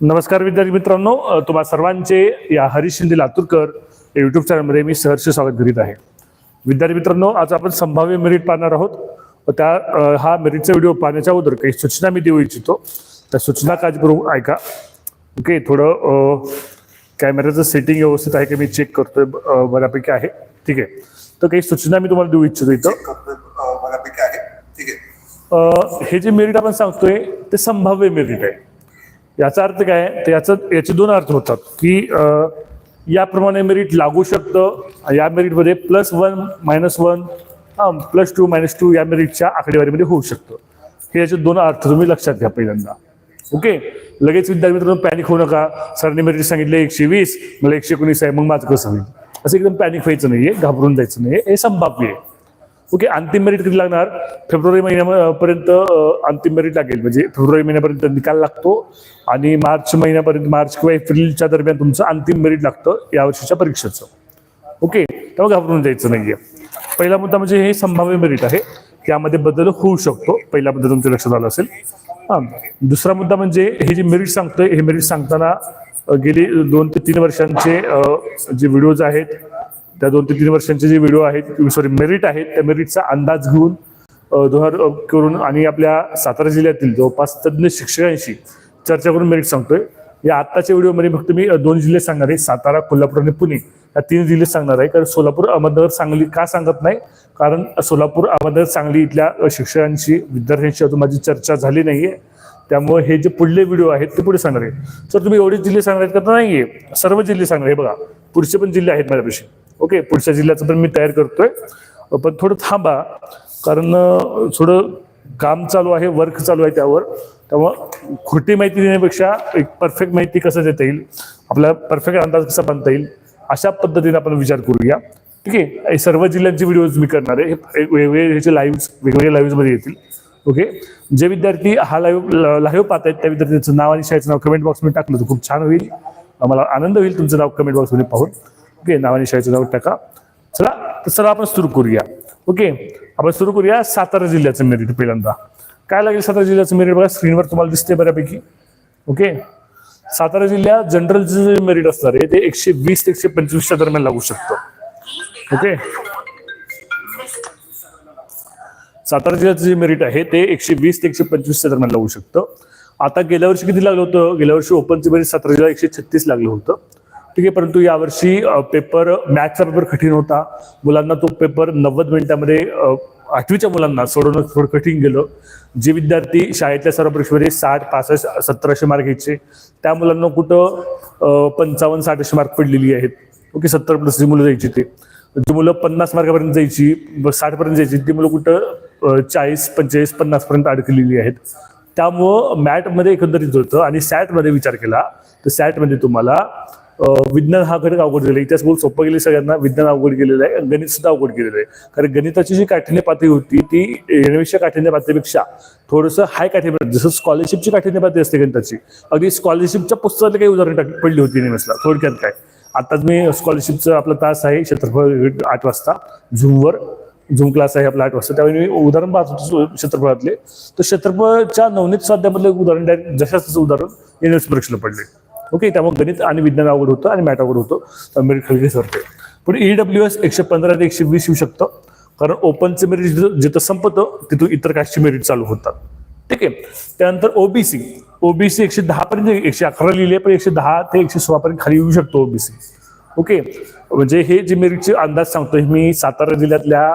नमस्कार विद्यार्थी मित्रांनो तुम्हा सर्वांचे या हरीश शिंदे लातूरकर या युट्यूब चॅनलमध्ये मी सहर्ष स्वागत करीत आहे. विद्यार्थी मित्रांनो आज आपण संभाव्य मेरिट पाहणार आहोत. त्या हा मेरिटचा व्हिडिओ पाहण्याच्या अगोदर काही सूचना मी देऊ इच्छितो. त्या सूचना काळजीपूर्वक ऐका. ओके थोडं कॅमेऱ्याचं सेटिंग व्यवस्थित आहे की मी चेक करतोय बऱ्यापैकी आहे. ठीक आहे. तर काही सूचना मी तुम्हाला देऊ इच्छितो इथं. बऱ्यापैकी आहे. ठीक आहे. हे जे मेरिट आपण सांगतोय ते संभाव्य मेरिट आहे. याचा अर्थ काय? तर याचं याचे दोन अर्थ होतात की याप्रमाणे मेरिट लागू शकतं या मेरिटमध्ये plus one minus one plus two minus two या मेरिटच्या आकडेवारीमध्ये होऊ शकतं. हे याचे दोन अर्थ तुम्ही लक्षात घ्या पहिल्यांदा. ओके लगेच विद्यार्थी मित्रांनो पॅनिक होऊ नका. सरने मेरिट सांगितले एकशे वीस मला एकशे एकोणीस आहे मग माझं कसं होईल? असं एकदम पॅनिक व्हायचं नाहीये घाबरून जायचं नाही हे संभाव्य आहे. ओके अंतिम मेरिट कधी लागणार? फेब्रुवारी महिन्यापर्यंत अंतिम मेरिट लागेल. म्हणजे फेब्रुवारी महिन्यापर्यंत निकाल लागतो आणि मार्च महिन्यापर्यंत मार्च किंवा एप्रिलच्या दरम्यान तुमचं अंतिम मेरिट लागतं या वर्षीच्या परीक्षेचं. ओके तेव्हा घाबरून जायचं नाहीये. पहिला मुद्दा म्हणजे हे संभाव्य मेरिट आहे. यामध्ये बदल होऊ शकतो. पहिला मुद्दा तुमच्या लक्षात आला असेल. हा दुसरा मुद्दा म्हणजे हे जे मेरिट सांगतोय हे मेरिट सांगताना गेली दोन ते तीन वर्षांचे जे व्हिडिओज आहेत त्या दोन ते तीन वर्षांचे जे व्हिडिओ आहेत सॉरी मेरिट आहेत त्या मेरिटचा अंदाज घेऊन अ, करून आणि आपल्या सातारा जिल्ह्यातील जवळपास तज्ज्ञ शिक्षकांशी चर्चा करून मेरिट सांगतोय. या आत्ताच्या व्हिडिओमध्ये फक्त मी दोन जिल्हे सांगणार आहे सातारा कोल्हापूर आणि पुणे. या तीन जिल्हे सांगणार आहे कारण सोलापूर अहमदनगर सांगली का सांगत नाही? कारण सोलापूर अहमदनगर सांगली इथल्या शिक्षकांशी विद्यार्थ्यांशी अजून माझी चर्चा झाली नाहीये. त्यामुळे हे जे पुढले व्हिडिओ आहेत ते पुढे सांगणार आहे. सर तुम्ही एवढे जिल्हे सांगणार आहेत का? तर नाहीये. सर्व जिल्हे सांगणार आहे बघा. पुढचे पण जिल्हे आहेत माझ्यापेक्षा ओके पुढच्या जिल्ह्याचं पण मी तयार करतोय. पण थोडं थांबा कारण थोडं काम चालू आहे वर्क चालू आहे त्यावर. त्यामुळं खोटी माहिती देण्यापेक्षा एक परफेक्ट माहिती कसं देता येईल आपला परफेक्ट अंदाज कसा बांधता येईल अशा पद्धतीने आपण विचार करूया. ठीक आहे? सर्व जिल्ह्यांचे व्हिडिओज मी करणार आहे. हे वेगवेगळे ह्याचे लाईव्ह वेगवेगळ्या लाईव्हमध्ये येतील. ओके? जे विद्यार्थी हा लाईव्ह लाईव्ह पाहत आहेत त्या विद्यार्थ्यांचं नाव आणि शाळेचं नाव कमेंट बॉक्समध्ये टाकलं तर खूप छान होईल. आम्हाला आनंद होईल तुमचं नाव कमेंट बॉक्समध्ये पाहून. ओके नावाने शाळेचं नाव टाका. चला तर चला आपण सुरू करूया. ओके आपण सुरू करूया सातारा जिल्ह्याचं मेरिट पहिल्यांदा. काय लागेल सातारा जिल्ह्याचं मेरिट बघा स्क्रीनवर तुम्हाला दिसते बऱ्यापैकी. ओके सातारा जिल्ह्यात जनरलचं जे मेरिट असणार आहे ते एकशे वीस ते एकशे पंचवीसच्या दरम्यान लागू शकतं. ओके सातारा जिल्ह्याचं जे मेरिट आहे ते एकशे वीस ते एकशे पंचवीसच्या दरम्यान लागू शकतं. आता गेल्या वर्षी किती लागलं होतं? गेल्या वर्षी ओपनचं मेरिट सातारा जिल्हा एकशे छत्तीस लागलं होतं. ठीक आहे परंतु यावर्षी पेपर मॅथचा पेपर कठीण होता. मुलांना तो पेपर नव्वद मिनिटामध्ये आठवीच्या मुलांना सोडवणं थोडं कठीण गेलं. जे विद्यार्थी शाळेतल्या सर्व परीक्षेमध्ये साठ पासष्ट सत्तर मार्क घ्यायचे त्या मुलांना कुठं पंचावन्न साठ असे मार्क पडलेली आहेत. ओके सत्तर प्लस जी मुलं जायची ते. जी मुलं पन्नास मार्कापर्यंत जायची साठपर्यंत जायची ती मुलं कुठं चाळीस पंचेचाळीस पन्नासपर्यंत अडकलेली आहेत. त्यामुळं मॅटमध्ये एकंदरीत होतं आणि सॅटमध्ये विचार केला तर सॅटमध्ये तुम्हाला विज्ञान हा घटक अवघड झाला इतिहास बोल सोपं गेले सगळ्यांना विज्ञान अवघड गेलेलं आहे. गणित सुद्धा अवघड गेलेलं आहे. कारण गणिताची जी काठिण्य पातळी होती ती येण्यापेक्षा काठिण्य पातळीपेक्षा थोडंसं हाय काठिण्य जसं स्कॉलरशिपची काठिण्य पातळी असते गणिताची. अगदी स्कॉलरशिपच्या पुस्तकातले काही उदाहरण पडली होती नेमसला थोडक्यात काय? आताच मी स्कॉलरशिपचं आपला तास आहे क्षेत्रफळ आठ वाजता. झूमवर झूम क्लास आहे आपला आठ वाजता. त्यावेळी मी उदाहरण पाहत होतो क्षेत्रफळातले. तर क्षेत्रफळच्या नवनीत स्वाध्यामधलं एक उदाहरण डायरेक्ट जशाच तसं उदाहरण युनिव्हर्सिटी परीक्षेला पडले. ओके त्यामुळे गणित आणि विज्ञान अवघड होतं आणि मॅट अवघड होतं. मेरिट खाली घसरते पण ईडब्ल्यू एस एकशे पंधरा ते एकशे वीस येऊ शकतं. कारण ओपनचं मेरिट जिथं जिथं संपतं तिथून इतर कास्टचे मेरिट चालू होतात. ठीक आहे? त्यानंतर ओबीसी ओबीसी एकशे दहा पर्यंत एकशे अकरा लिहिले पण एकशे दहा ते एकशे सोळा पर्यंत खाली येऊ शकतो ओबीसी ओके म्हणजे हे जे मेरिटचे अंदाज सांगतोय मी सातारा जिल्ह्यातल्या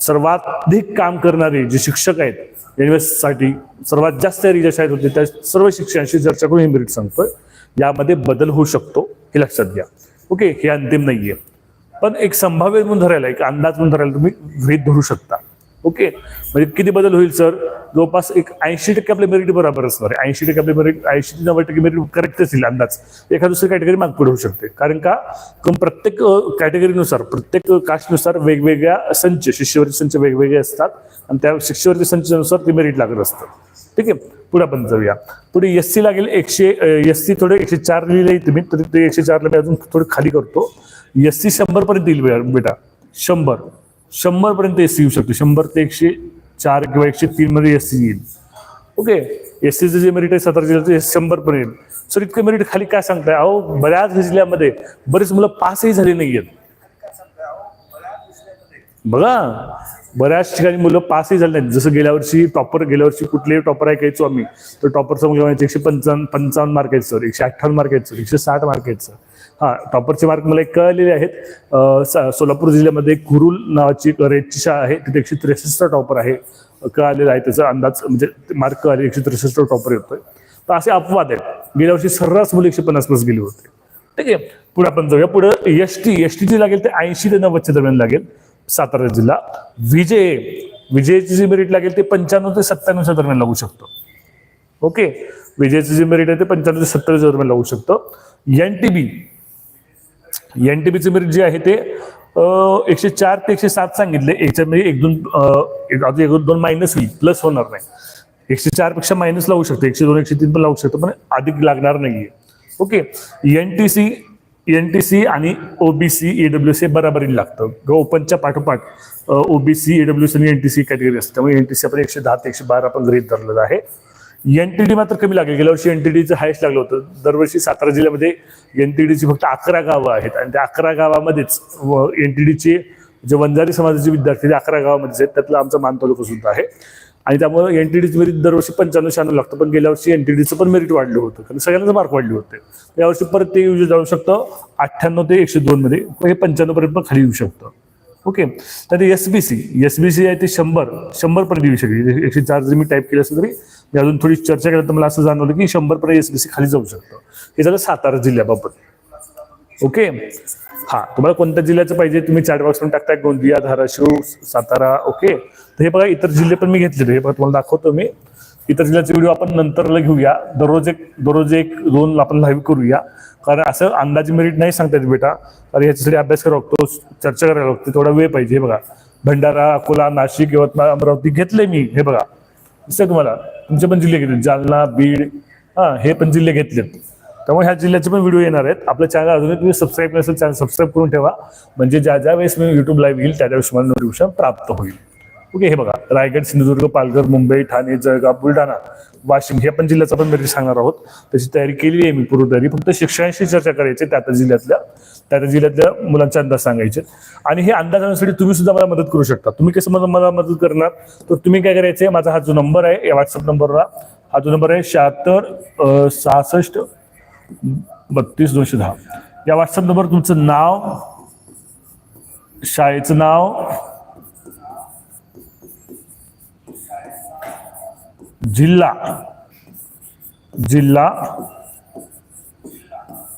सर्वाधिक काम करणारे जे शिक्षक आहेत एनएससाठी सर्वात जास्त ज्या शाळेत होते त्या सर्व शिक्षकांशी चर्चा करून हे मेरिट सांगतोय. यामध्ये बदल होऊ शकतो हे लक्षात घ्या. ओके हे अंतिम नाहीये. पण एक संभाव्य म्हणून धरायला एक अंदाज म्हणून धरायला तुम्ही गृहीत धरू शकता. ओके म्हणजे किती बदल होईल सर? जवळपास एक ऐंशी टक्के आपले मेरिट बरोबर असणार आहे म्हणजे ऐंशी टक्के आपले मेरिट ऐंशी ते नव्वद टक्के मेरिट करेक्ट असेल अंदाज. एखाद दुसरी कॅटेगरी मागपुढे होऊ शकते. कारण का? प्रत्येक कॅटेगरीनुसार प्रत्येक कास्टनुसार वेगवेगळ्या संच शिष्यवृत्ती संच वेगवेगळे असतात. आणि त्या शिष्यवृत्ती संचानुसार ते मेरिट लागत असतात ठीक आहे? पुढे आपण जाऊया. पुढे एस सी लागेल एकशे एस सी थोडे एकशे चार लिहिले तुम्ही. तरी ते एकशे चारला मी अजून थोडं खाली करतो. एस सी शंभरपर्यंत येईल बेटा. शंभर. शंभरपर्यंत एस सी येऊ शकतो. शंभर ते एकशे चार किंवा एकशे तीन मध्ये एस सी येईल. ओके एस सीचं जे मेरिट आहे सातारा जिल्ह्याचं शंभर पण येईल. सर इतकं मेरिट खाली काय सांगताय? अहो बऱ्याच जिल्ह्यामध्ये बरेच मुलं पासही झाली नाही आहेत बघा बऱ्याच ठिकाणी मुलं पासही झाले नाहीत. जसं गेल्या वर्षी टॉपर गेल्या वर्षी कुठलेही टॉपर ऐकायचो आम्ही. तर टॉपरचा मुलगा म्हणायचं एकशे पंचावन्न पंचावन्न मार्क आहेत सर एकशे अठ्ठावन्न मार्क आहेत सर एकशे साठ मार्क आहेत सर हा टॉपरचे मार्क मला एक कळलेले आहेत. सोलापूर जिल्ह्यामध्ये कुरुल नावाची रेटची शाळा आहे. तिथे एकशे त्रेसष्ट टॉपर आहे. कळालेला आहे त्याचा अंदाज म्हणजे मार्क कळाले एकशे त्रेसष्ट टॉपर येतोय. तर असे अपवाद आहेत. गेल्या वर्षी सर्रास मुली एकशे पन्नास प्लस गेले होते. ठीक आहे? पुढे आपण जाऊया. पुढे एस टी एस टी लागेल ते ऐंशी ते नव्वदच्या दरम्यान लागेल. सातारा जिल्हा. विजय विजयची जी मेरिट लागेल ते पंच्याण्णव ते सत्त्याण्णवच्या दरम्यान लागू शकतो. ओके? विजेचं जे मेरिट आहे ते पंचाहत्तर ते हजार रुपये लावू शकतं. N T B N T बीचं merit जे आहे ते एकशे चार ते एकशे सात सांगितले. याच्यामध्ये म्हणजे एक दोन एक अजून एक दोन मायनस होईल. प्लस होणार नाही. एकशे चारपेक्षा मायनस लावू शकतो. एकशे दोन एकशे तीन पण लावू शकतो पण अधिक लागणार नाहीये. Okay? N T C N T C आणि ओबीसी एडब्ल्यू सी बराबरी लागतं. ओपनच्या पाठोपाठ ओबीसी एडब्ल्यू सी आणि एन टी सी कॅटेगरी असते. त्यामुळे एन टी सी आपण एकशे दहा ते एकशे बारा आपण गृहित धरलेलं आहे. एनटीडी मात्र कमी लागेल. गेल्या वर्षी एनटीडीचं हायस्ट लागलं होतं. दरवर्षी सातारा जिल्ह्यामध्ये एनटीडीची फक्त अकरा गावं आहेत. आणि त्या अकरा गावामध्येच एनटीडीचे जे वंजारी समाजाचे विद्यार्थी ते अकरा गावामध्येच आहेत. त्यातला आमचा मान तालुका सुद्धा आहे. आणि त्यामुळे एनटीडीचं मेरिट दरवर्षी पंच्याण्णव शहाण्णव लागतं. पण गेल्या वर्षी एनटीडीचं पण मेरिट वाढलं होतं. कारण सगळ्यांचं मार्क वाढले होते. यावर्षी परत ते येऊ जाऊ शकतं. अठ्ठ्याण्णव ते एकशे दोन मध्ये. हे पंच्याण्णव पर्यंत पण खाली येऊ शकतं. ओके. तर S B C S B C आहे ते शंभर शंभर पर्यंत येऊ शकते एकशे चार जरी मी टाईप केलं असलं तरी मी अजून थोडी चर्चा केली तर मला असं जाणवलं की शंभर पर्यंत एस बी सी खाली जाऊ शकतं. हे झालं सातारा जिल्ह्याबाबत. ओके. हा तुम्हाला कोणत्या जिल्ह्याचं पाहिजे तुम्ही चॅट बॉक्समध्ये टाकताय गोंदिया धाराशिव सातारा ओके. तर हे बघा इतर जिल्हे पण मी घेतलेले हे बघा तुम्हाला दाखवतो मी. इतर जिल्ह्याचे व्हिडिओ आपण नंतरला घेऊया. दररोज एक दररोज एक दोन आपण लाईव्ह करूया. कारण असं अंदाजे मेरिट नाही सांगता येत बेटा. कारण याच्यासाठी अभ्यास करावा लागतो चर्चा करायला लागते थोडा वेळ पाहिजे हे बघा. भंडारा अकोला नाशिक यवतमाळ अमरावती घेतले मी हे बघा. दिसतंय तुम्हाला? तुमचे पण जिल्हे घेतले जालना बीड हा हे पण जिल्हे घेतलेत. त्यामुळे ह्या जिल्ह्याचे पण व्हिडिओ येणार आहेत. आपल्या चॅनल अजूनही तुम्ही सबस्क्राईब नसेल चॅनल सबस्क्राईब करून ठेवा. म्हणजे ज्या ज्या वेळेस मी युट्यूब लाईव्ह येईल त्या त्यावेळेस मला नोटिफिकेशन प्राप्त होईल. ओके हे बघा. रायगड सिंधुदुर्ग पालघर मुंबई ठाणे जळगाव बुलढाणा. वाशिम हे पण जिल्ह्याचा पण मेरिट सांगणार आहोत. त्याची तयारी केली आहे मी पूर्व तयारी. फक्त शिक्षणाशी चर्चा करायची त्या त्या जिल्ह्यातल्या त्या त्या जिल्ह्यातल्या मुलांचे अंदाज सांगायचे. आणि हे अंदाज आणण्यासाठी तुम्ही सुद्धा मला मदत करू शकता. तुम्ही कसं मला मला मदत करणार? तर तुम्ही काय करायचंय माझा हा जो नंबर आहे या व्हॉट्सअप नंबरला हा जो नंबर आहे शहात्तर सहासष्ट बत्तीस दोनशे दहा. या व्हॉट्सअप नंबर तुमचं नाव शाळेचं नाव जिल्हा जिल्हा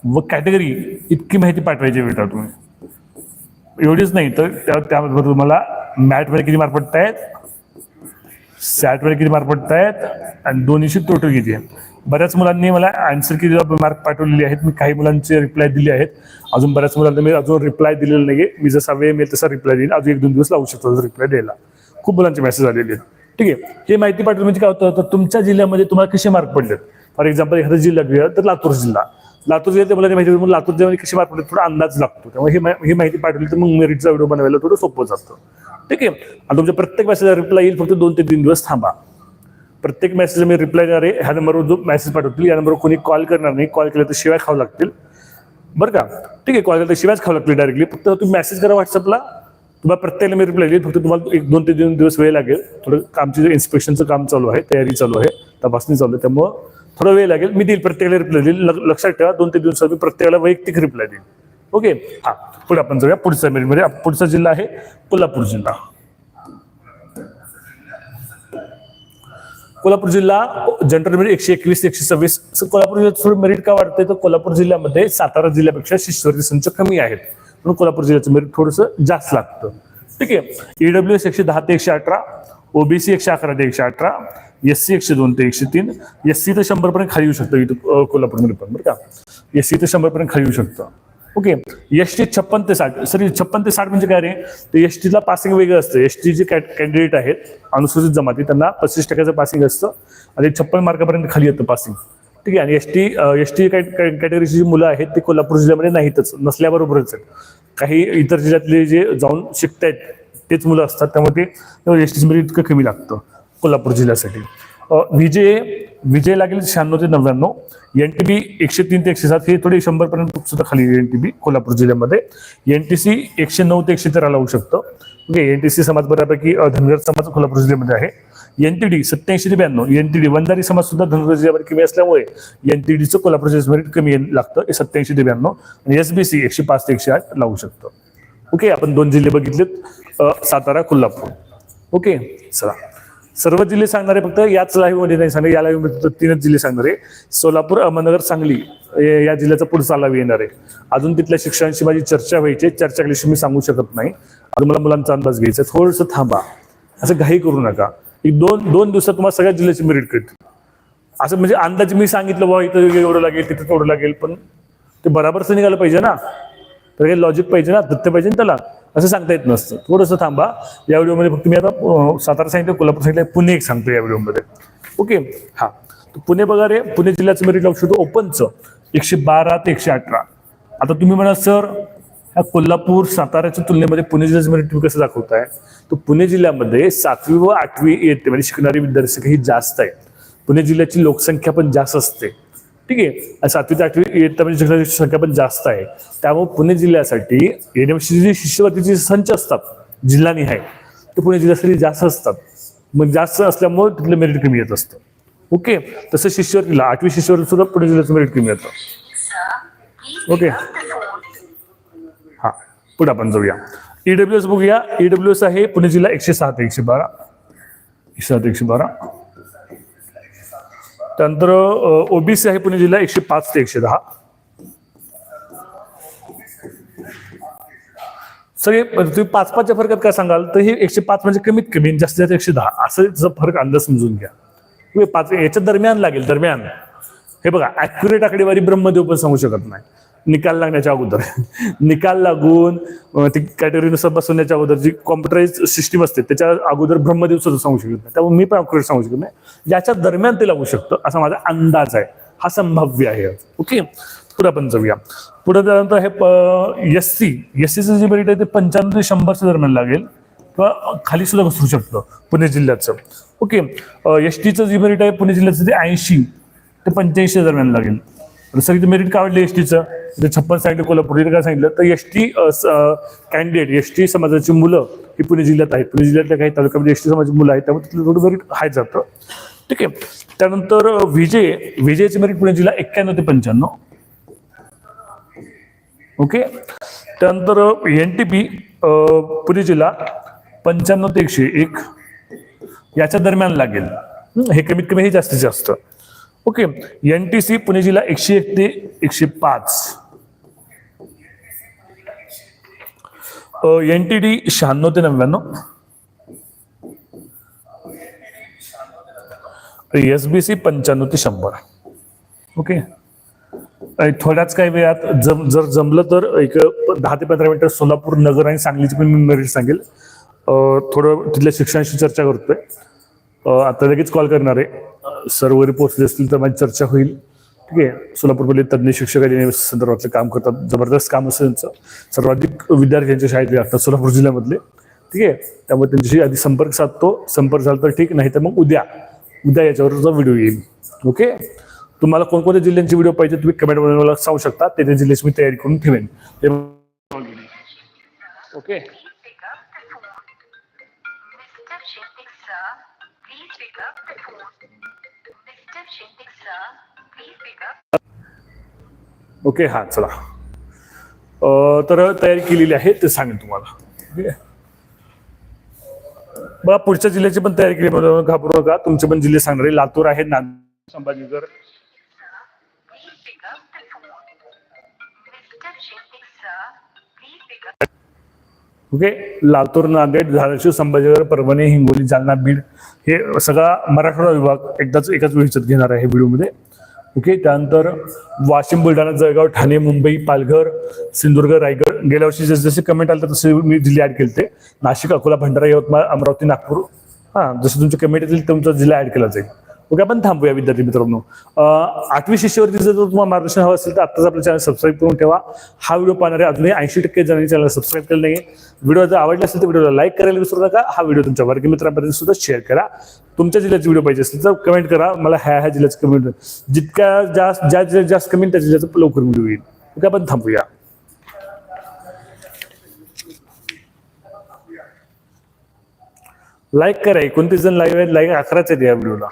व कॅटेगरी इतकी माहिती पाठवायची बेटा तुम्ही. एवढीच नाही तर त्या त्याबरोबर तुम्हाला मॅटमध्ये किती मार्क पडतायत? सॅटवर किती मार्क आहेत आणि दोन्हीशी टोटल किती आहे? बऱ्याच मुलांनी मला आन्सर किती मार्क पाठवलेले आहेत? मी काही मुलांचे रिप्लाय दिले आहेत. अजून बऱ्याच मुलांना मी अजून रिप्लाय दिलेला नाही मी जसा वेळ मिळेल तसा रिप्लाय देईल अजून एक दोन दिवस लावू शकतो रिप्लाय द्यायला. खूप मुलांचे मेसेज आलेले आहेत. ठीक आहे. हे माहिती पाठवलं म्हणजे काय होतं? तर तुमच्या जिल्ह्यामध्ये तुम्हाला कसे मार्क पडलेत फॉर एक्झाम्पल एखादा जिल्हा घेऊया तर लातूर जिल्हा. लातूर जिल्ह्यात मला माहिती मग लातूर जिल्ह्यामध्ये कसे मार्क पडले? थोडा अंदाज लागतो. त्यामुळे ही माहिती पाठवली तर मग मेरिटचा व्हिडिओ बनवायला थोडं सोपं जातं. ठीक आहे. आणि तुमच्या प्रत्येक मेसेजला रिप्लाय येईल फक्त दोन ते तीन दिवस थांबा. प्रत्येक मेसेजला मी रिप्लाय देणार आहे. ह्या नंबरवर जो मेसेज पाठवतील या नंबरवर कोणी कॉल करणार नाही. कॉल केला तर शिवाय खावं लागतील. बरं का? ठीक आहे. कॉल केला तर शिवायच खावं लागतील डायरेक्टली फक्त तुम्ही मेसेज करा व्हॉट्सअपला तुम्हाला प्रत्येकाला मी रिप्लाय देईल फक्त तुम्हाला एक दोन ते तीन दिवस वेळ लागेल. थोडं आमची इन्स्पेक्शनचं काम चालू आहे तयारी चालू आहे तपासणी चालू आहे त्यामुळं थोडा वेळ लागेल. मी देईल प्रत्येकाला रिप्लाय देईल. लक्षात ठेवा दोन ते दिवसात मी प्रत्येकाला वैयक्तिक रिप्लाय देईल ओके हा पुढे आपण जाऊया. पुढच्या मेरीमध्ये पुढचा जिल्हा आहे कोल्हापूर जिल्हा. कोल्हापूर जिल्हा जनरल मेरिट एकशे एकवीस एकशे सव्वीस. कोल्हापूर जिल्ह्यात थोडं मेरिट का वाढतंय? तर कोल्हापूर जिल्ह्यामध्ये सातारा जिल्ह्यापेक्षा शिष्यवृत्ती संच कमी आहेत. म्हणून कोल्हापूर जिल्ह्याचं मेरिट थोडंसं जास्त लागतं. ठीक आहे? ईडब्ल्यू एस एकशे दहा ते एकशे अठरा ओबीसी एकशे अकरा ते एकशे अठरा एस सी एकशे दोन ते एकशे तीन. एस सी तर शंभर पर्यंत खाली येऊ शकतं इथं कोल्हापूरमध्ये पण बरं का? एस सी तर शंभर पर्यंत खाली येऊ शकतं. ओके? एस टी छप्पन ते साठ सॉरी छप्पन ते साठ म्हणजे काय रे? तर एस टीला पासिंग वेगळं असतं. एस टी जे कॅन्डिडेट आहेत अनुसूचित जमाती त्यांना पस्तीस टक्क्याचं पासिंग असतं. आणि छप्पन मार्कापर्यंत खाली येतं पासिंग ठीक आहे. आणि एस टी एस टी कॅटेगरीची जी मुलं आहेत ती कोल्हापूर जिल्ह्यामध्ये नाहीतच. नसल्याबरोबरच आहेत. काही इतर जिल्ह्यातले जे जाऊन शिकत आहेत तेच मुलं असतात. त्यामुळे ते एस टीमध्ये इतकं कमी लागतं कोल्हापूर जिल्ह्यासाठी. विजय विजय लागेल शहाण्णव ते नव्याण्णव. एन टी बी एकशे तीन ते एकशे सात हे थोडे शंभरपर्यंत सुद्धा खाली एन टी बी कोल्हापूर जिल्ह्यामध्ये. एन टी सी एकशे नऊ ते एकशे तेरा लावू शकतं. ओके एन टी सी समाज बऱ्यापैकी धनगर समाज कोल्हापूर जिल्ह्यामध्ये आहे. एन टी डी सत्याऐंशी ते ब्याण्णव एन टी डी समाज सुद्धा धनगर कमी असल्यामुळे एन टी डीचं मेरिट कमी येईल- लागतं. सत्याऐंशी ते ब्याण्णव. आणि एस बी सी एकशे पाच ते एकशे आठ लावू शकतं. ओके आपण दोन जिल्हे बघितलेत. सातारा कोल्हापूर. ओके चला. सर्व जिल्हे सांगणारे फक्त याच लाईव्हमध्ये नाही सांगणार. या लाईव्हमध्ये तर तीनच जिल्हे सांगणार. आहे सोलापूर अहमदनगर सांगली या जिल्ह्याचा पुढचा लावी येणार आहे. अजून तिथल्या शिक्षणाशी माझी चर्चा व्हायची आहे. चर्चा केल्याशी मी सांगू शकत नाही. अजून मला मुलांचा अंदाज घ्यायचा थोडंसं थांबा. असं घाई करू नका. की दोन दोन दिवसात तुम्हाला सगळ्या जिल्ह्याची मेरिट कळते असं म्हणजे अंदाज मी सांगितलं बाबा इथं एवढं लागेल तिथं तेवढं लागेल. पण ते बराबरच निघालं पाहिजे ना. तर काही लॉजिक पाहिजे ना तथ्य पाहिजे ना त्याला. असं सांगता येत नसतं. थोडंसं थांबा. या व्हिडिओमध्ये फक्त मी आता सातारा सांगितलं कोल्हापूर सांगितलं पुणे एक सांगतो या व्हिडिओमध्ये. ओके? हा. तर पुणे बघा रे पुणे जिल्ह्याचं मेरिट लावू शकतो ओपनचं एकशे बारा ते एकशे अठरा. आता तुम्ही म्हणाल सर ह्या कोल्हापूर साताऱ्याच्या तुलनेमध्ये पुणे जिल्ह्याचं मेरिट तुम्ही कसं दाखवताय? तर पुणे जिल्ह्यामध्ये सातवी व आठवी इयत्ते म्हणजे शिकणारी विद्यार्थी ही जास्त आहेत पुणे जिल्ह्याची लोकसंख्या पण जास्त असते. ठीक आहे? सातवी ते आठवी इयत्ता म्हणजे शिक्षणाची संख्या पण जास्त आहे. त्यामुळे पुणे जिल्ह्यासाठी येण्याविषयी जी शिष्यवृत्तीचे संच असतात जिल्हानिहाय ते पुणे जिल्ह्यासाठी जास्त असतात. मग जास्त असल्यामुळे तिथलं मेरिट कमी येत असतं. ओके? तसं शिष्यवृत्तीला आठवी शिष्यवृत्ती सुद्धा पुणे जिल्ह्याचं मेरिट कमी येतं. ओके? हा पुढे आपण जाऊया. ईडब्ल्यू एस बघूया. ईडब्ल्यू एस आहे पुणे जिल्हा एकशे सात एकशे बारा. एकशे सात एकशे बारा. त्यानंतर ओबीसी आहे पुणे जिल्हा एकशे पाच ते एकशे दहा. सगळे म्हणजे तुम्ही पाच पाचच्या फरकात काय सांगाल? तर हे एकशे पाच म्हणजे कमीत कमी जास्तीत जास्त एकशे दहा. असं फरक अंदाज समजून घ्या. पाच याच्या दरम्यान लागेल दरम्यान. हे बघा ऍक्युरेट आकडेवारी ब्रह्मदेव पण सांगू शकत नाही. निकाल लागण्याच्या अगोदर. निकाल लागून अं, ती कॅटेगरीनुसार बसवण्याच्या अगोदर जी कॉम्प्युटराईज सिस्टीम असते त्याच्या अगोदर ब्रह्मदेव सुद्धा सांगू शकत नाही. त्यामुळे मी पण अॅक्युरेट सांगू शकत नाही. याच्या दरम्यान ते लागू शकतं असा माझा अंदाज आहे. हा संभाव्य आहे. ओके? पुढे आपण जाऊया. पुढे त्यानंतर हे एस सी एस सीचं जे मेरिट आहे ते पंच्याण्णव ते शंभरच्या दरम्यान लागेल. किंवा खाली सुद्धा घसरू शकतं पुणे जिल्ह्याचं. ओके? एस टीचं जे मेरिट आहे पुणे जिल्ह्याचं ते ऐंशी. ते पंच्याऐंशी दरम्यान लागेल. तर सर मेरिट काय वाढलं एस टीचं छप्पन सांगितलं कोल्हापूर काय सांगितलं? तर S T candidate S T समाजाची मुलं ही पुणे जिल्ह्यात आहेत. पुणे जिल्ह्यातल्या काही तालुक्यामध्ये एस टी समाजाची मुलं आहेत त्यामुळे तिथलं थोडं मेरिट हाय जातं. ठीक आहे. त्यानंतर विजय विजयचे मेरिट पुणे जिल्हा एक्क्याण्णव ते पंच्याण्णव. ओके? त्यानंतर एन टी पी पुणे जिल्हा पंच्याण्णव ते एकशे एक. याच्या दरम्यान लागेल. हे कमीत कमी हे जास्तीत जास्त. Okay N T C Pune जिल्हा एकशे एक ते एकशे पाच. एन टी डी शहाण्णव ते नव्याण्णव. एस बी सी पंच्याण्णव ते शंभर. ओके? थोड्याच काही वेळात जम जर जमलं तर एक दहा ते पंधरा मिनिटं सोलापूर नगर आणि सांगलीची पण मी मेरिट सांगेल. थोडं तिथल्या शिक्षणाशी चर्चा करतोय. आता लगेच कॉल करणार आहे. सर वगैरे पोहोचले असतील तर माझी चर्चा होईल. ठीक आहे. सोलापूरमध्ये तज्ज्ञ शिक्षक आणि संदर्भातलं काम करतात. जबरदस्त काम असतं त्यांचं. सर्वाधिक विद्यार्थ्यांच्या शाळेत लागतात सोलापूर जिल्ह्यामधले. ठीक आहे. त्यामुळे त्यांच्याशी आधी संपर्क साधतो. संपर्क झाला तर ठीक नाही तर मग उद्या. उद्या याच्यावरचा व्हिडिओ येईल. ओके? तुम्हाला कोणकोणत्या जिल्ह्यांचे व्हिडिओ पाहिजे तुम्ही कमेंटमध्ये मला सांगू शकता. ते त्या जिल्ह्याची मी तयारी करून ठेवेन. ते- okay. Please pick up the phone. Mr. Shindig sir, please pick up. Okay हां चला अं, तर तयारी केलेली आहे ते सांगेन तुम्हाला ओके बघा पुढच्या जिल्ह्याची पण तयारी केली म्हणून घाबरू नका तुमचे पण जिल्हे सांगणार आहे लातूर आहे नांदेड संभाजीनगर ओके? लातूर नांदेड धाराशिव संभाजीनगर परभणी हिंगोली जालना बीड हे सगळा मराठवाडा विभाग एकदाच एकाच वेळीच घेणार आहे व्हिडिओमध्ये. ओके? त्यानंतर वाशिम बुलढाणा जळगाव ठाणे मुंबई पालघर सिंधुदुर्ग रायगड. गेल्या वर्षी जसे जसे कमेंट आले तसे मी जिल्हे ऍड केले नाशिक अकोला भंडारा यवतमाळ अमरावती नागपूर. हां जसे तुमचे कमेंट येतील तुमचा जिल्हा ऍड केला जाईल. ओके आपण थांबूया विद्यार्थी मित्रांनो. आठवी शिष्यवृत्तीचं जर तुम्हाला मार्गदर्शन हवं असेल तर आत्ताच आपलं चॅनल सबस्क्राईब करून ठेवा. हा व्हिडिओ पाहणारे अजूनही ऐंशी टक्के जणांनी चॅनल सबस्क्राईब केलं नाही व्हिडिओ जर आवडला असेल तर व्हिडिओला लाईक करायला विसरू नका. हा व्हिडिओ तुमच्या वर्गमित्रांपर्यंत सुद्धा शेअर करा. तुमच्या जिल्ह्याचे व्हिडिओ पाहिजे असेल तर कमेंट करा. मला ह्या ह्या जिल्ह्याचं कमेंट जितक्या जास्त ज्या जिल्ह्यात जास्त कमेंट त्या जिल्ह्याचं लवकर व्हिडिओ येईल. ओके आपण थांबूया. लाईक करा. एकोणतीस जण लाईव्ह आहेत. लाईक अकराच आहेत या व्हिडिओला